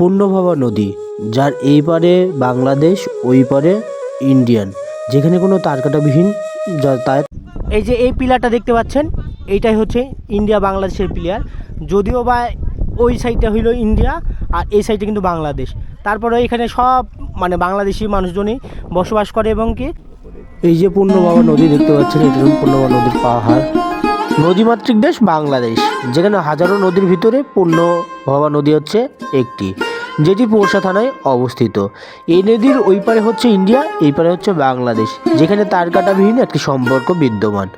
পূর্ণভাবা নদী যার এই পারে বাংলাদেশ ওই পারে ইন্ডিয়ান যেখানে কোনো তারকাটাবিহীন যাতায়াত এই যে এই পিলারটা দেখতে পাচ্ছেন এইটাই হচ্ছে ইন্ডিয়া বাংলাদেশের প্লেয়ার যদিও বা ওই সাইডটা হইল ইন্ডিয়া আর এই সাইডে কিন্তু বাংলাদেশ। তারপরে এখানে সব মানে বাংলাদেশি মানুষজনই বসবাস করে এবং কি? এই যে পূর্ণবাবা নদী দেখতে পাচ্ছেন এটা হলো পূর্ণবাবা নদীর পাহাড়। নদীমাতৃক দেশ বাংলাদেশ যেখানে হাজারো নদীর ভিতরে পূর্ণভবা নদী হচ্ছে একটি। যেটি পোরশা থানায় অবস্থিত। এই নদীর ওই পারে হচ্ছে ইন্ডিয়া, এই পারে হচ্ছে বাংলাদেশ, যেখানে তারকাটাবিহীন একটি সম্পর্ক বিদ্যমান।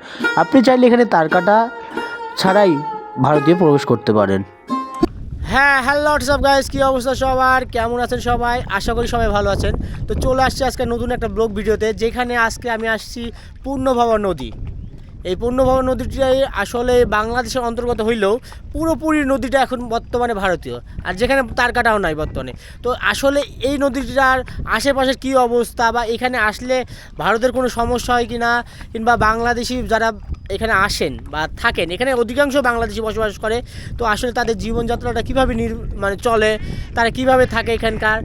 আপনি চাইলে এখানে তারকাটা ছাড়াই ভারতীয় প্রবেশ করতে পারেন। হ্যাঁ হ্যালো হোয়াটসঅ্যাপ গাইস কী অবস্থা সবার? কেমন আছেন সবাই? আশা করি সবাই ভালো আছেন। তো চলে আসছি আজকে নতুন একটা ব্লগ ভিডিওতে, যেখানে আজকে আমি আসছি পূর্ণভবা নদী। এই পূর্ণভবা নদীটাই আসলে বাংলাদেশের অন্তর্গত হইলেও পুরোপুরি নদীটা এখন বর্তমানে ভারতীয়। আর যেখানে তার কাটাও নাই বর্তমানে। তো আসলে এই নদীটার আশেপাশের কী অবস্থা বা এখানে আসলে ভারতের কোনো সমস্যা হয় কি না কিংবা বাংলাদেশি যারা এখানে আসেন বা থাকেন, এখানে অধিকাংশ বাংলাদেশি বসবাস করে, তো আসলে তাদের জীবনযাত্রাটা কীভাবে নির মানে চলে, তারা কীভাবে থাকে এখানকার,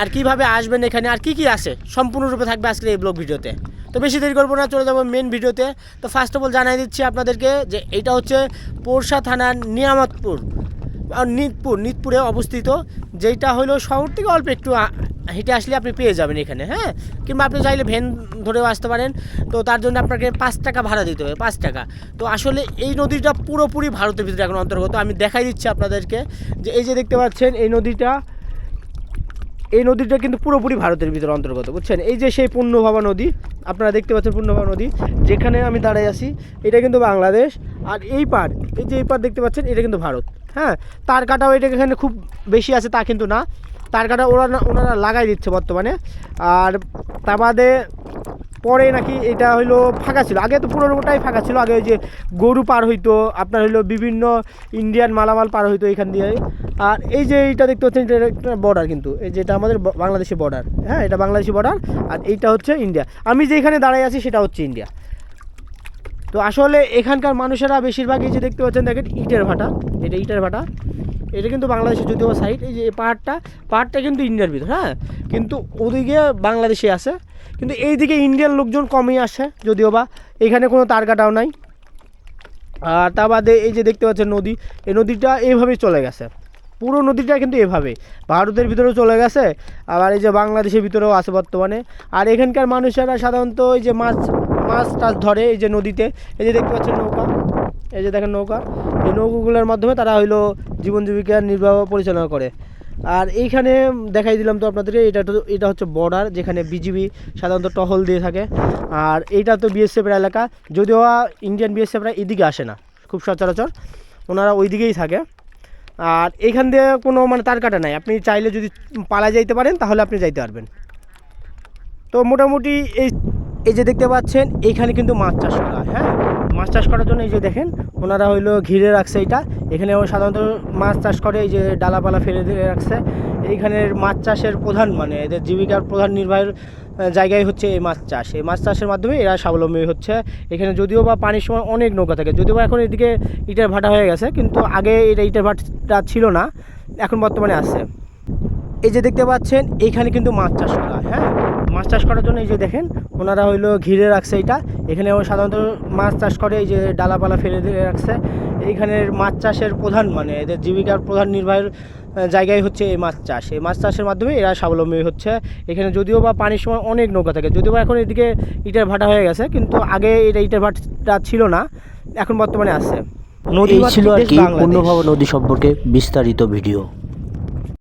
আর কীভাবে আসবেন এখানে, আর কি কি আছে? সম্পূর্ণরূপে থাকবে আজকের এই ব্লগ ভিডিওতে। তো বেশি দেরি করব না, চলে যাব মেন ভিডিওতে। তো ফার্স্ট অফ অল জানাই দিচ্ছি আপনাদেরকে যে এটা হচ্ছে পোরশা থানার নিয়ামতপুর নিতপুর, নিতপুরে অবস্থিত। যেটা হলো শহর থেকে অল্প একটু হেঁটে আসলে আপনি পেয়ে যাবেন এখানে হ্যাঁ? কিংবা আপনি চাইলে ভ্যান ধরেও আসতে পারেন। তো তার জন্য আপনাকে পাঁচ টাকা ভাড়া দিতে হবে, পাঁচ টাকা। তো আসলে এই নদীটা পুরোপুরি ভারতের ভিতরে এখন অন্তর্গত। আমি দেখাই দিচ্ছি আপনাদেরকে যে এই যে দেখতে পাচ্ছেন, এই নদীটা এই নদীটা কিন্তু পুরোপুরি ভারতের ভিতরে অন্তর্গত, বুঝছেন? এই যে সেই পূর্ণভাবা নদী, আপনারা দেখতে পাচ্ছেন পূর্ণভাবা নদী, যেখানে আমি দাঁড়াই আছি, এটা কিন্তু বাংলাদেশ। আর এই পার এই যে এই পার দেখতে পাচ্ছেন, এটা কিন্তু ভারত হ্যাঁ? তার কাটাও এটা এখানে খুব বেশি আছে, তা কিন্তু না। তার কাটা ওরা ওনারা লাগাই দিচ্ছে বর্তমানে। আর তার বাদে পরে নাকি এটা হইল ফাঁকা ছিল। আগে তো পুরোটাই ফাঁকা ছিল। আগে ওই যে গরু পার হইতো, আপনার হইল বিভিন্ন ইন্ডিয়ান মালামাল পার হইতো এখান দিয়ে। আর এই যে এইটা দেখতে পাচ্ছেন, এটা একটা বর্ডার কিন্তু। এই যেটা আমাদের ব- বাংলাদেশি বর্ডার হ্যাঁ এটা বাংলাদেশি বর্ডার আর এইটা হচ্ছে ইন্ডিয়া আমি যেখানে দাঁড়াই আছি, সেটা হচ্ছে ইন্ডিয়া তো আসলে এখানকার মানুষেরা বেশিরভাগই যে দেখতে পাচ্ছেন, দেখেন, ইটের ভাটা। এটা ইটের ভাটা। এটা কিন্তু বাংলাদেশের যদিও সাইড এই যে পাহাড়টা পাহাড়টা কিন্তু ইন্ডিয়ার ভিতর হ্যাঁ? কিন্তু ওদিকে বাংলাদেশে আছে, কিন্তু এইদিকে ইন্ডিয়ান লোকজন কমই আসে, যদিও বা এখানে কোনো তার কাটাও নাই। আর তা বাদে এই যে দেখতে পাচ্ছেন নদী, এই নদীটা এইভাবেই চলে গেছে। পুরো নদীটা কিন্তু এভাবে ভারতের ভিতরেও চলে গেছে, আবার এই যে বাংলাদেশের ভিতরেও আছে বর্তমানে। আর এখানকার মানুষেরা সাধারণত এই যে মাছ মাছ টাছ ধরে এই যে নদীতে, এই যে দেখতে পাচ্ছেন নৌকা। এই যে দেখেন নৌকা, এই নৌকাগুলোর মাধ্যমে তারা হইল জীবন জীবিকা নির্বাহ পরিচালনা করে। আর এইখানে দেখাই দিলাম তো আপনাদেরকে, এটা এটা হচ্ছে বর্ডার যেখানে বিজিবি সাধারণত টহল দিয়ে থাকে। আর এইটা তো বিএসএফের এলাকা, যদিও ইন্ডিয়ান বিএসএফরা এদিকে আসে না, খুব সচরাচর। ওনারা ওই দিকেই থাকে। আর এইখান দিয়ে কোনো মানে তার কাটা নাই, আপনি চাইলে যদি পালা যাইতে পারেন, তাহলে আপনি যাইতে পারবেন। তো মোটামুটি এই এই যে দেখতে পাচ্ছেন, এইখানে কিন্তু মাছ চাষ করা হ্যাঁ? মাছ চাষ করার জন্য এই যে দেখেন, ওনারা হইল ঘিরে রাখছে এটা। এখানে সাধারণত মাছ চাষ করে, এই যে ডালাপালা ফেলে দিয়ে রাখছে। এইখানের মাছ চাষের প্রধান মানে এদের জীবিকার প্রধান নির্বাহের জায়গায় হচ্ছে এই মাছ চাষ। এই মাছ চাষের মাধ্যমে এরা স্বাবলম্বী হচ্ছে। এখানে যদিও বা পানির সময় অনেক নৌকা থাকে, যদিও বা এখন এদিকে ইটের ভাটা হয়ে গেছে, কিন্তু আগে এটা ইটের ভাটা ছিল না, এখন বর্তমানে আছে। এই যে দেখতে পাচ্ছেন, এইখানে কিন্তু মাছ চাষ করা হ্যাঁ? মাছ চাষ করার জন্য এই যে দেখেন, ওনারা হইল ঘিরে রাখছে এটা। এখানে সাধারণত মাছ চাষ করে এই যে ডালাপালা ফেলে দিয়ে রাখছে। এইখানের মাছ চাষের প্রধান মানে এদের জীবিকার প্রধান নির্বাহের জায়গায় হচ্ছে এই মাছ চাষ। এই মাছ চাষের মাধ্যমে এরা স্বাবলম্বী হচ্ছে। এখানে যদিও বা পানির সময় অনেক নৌকা থাকে যদিও বা এখন এদিকে ইটের ভাটা হয়ে গেছে কিন্তু আগে এটা ইটের ভাটা ছিল না এখন বর্তমানে আছে। নদী ছিল আর কি। পূর্ণভাবা নদী সম্পর্কে বিস্তারিত ভিডিও।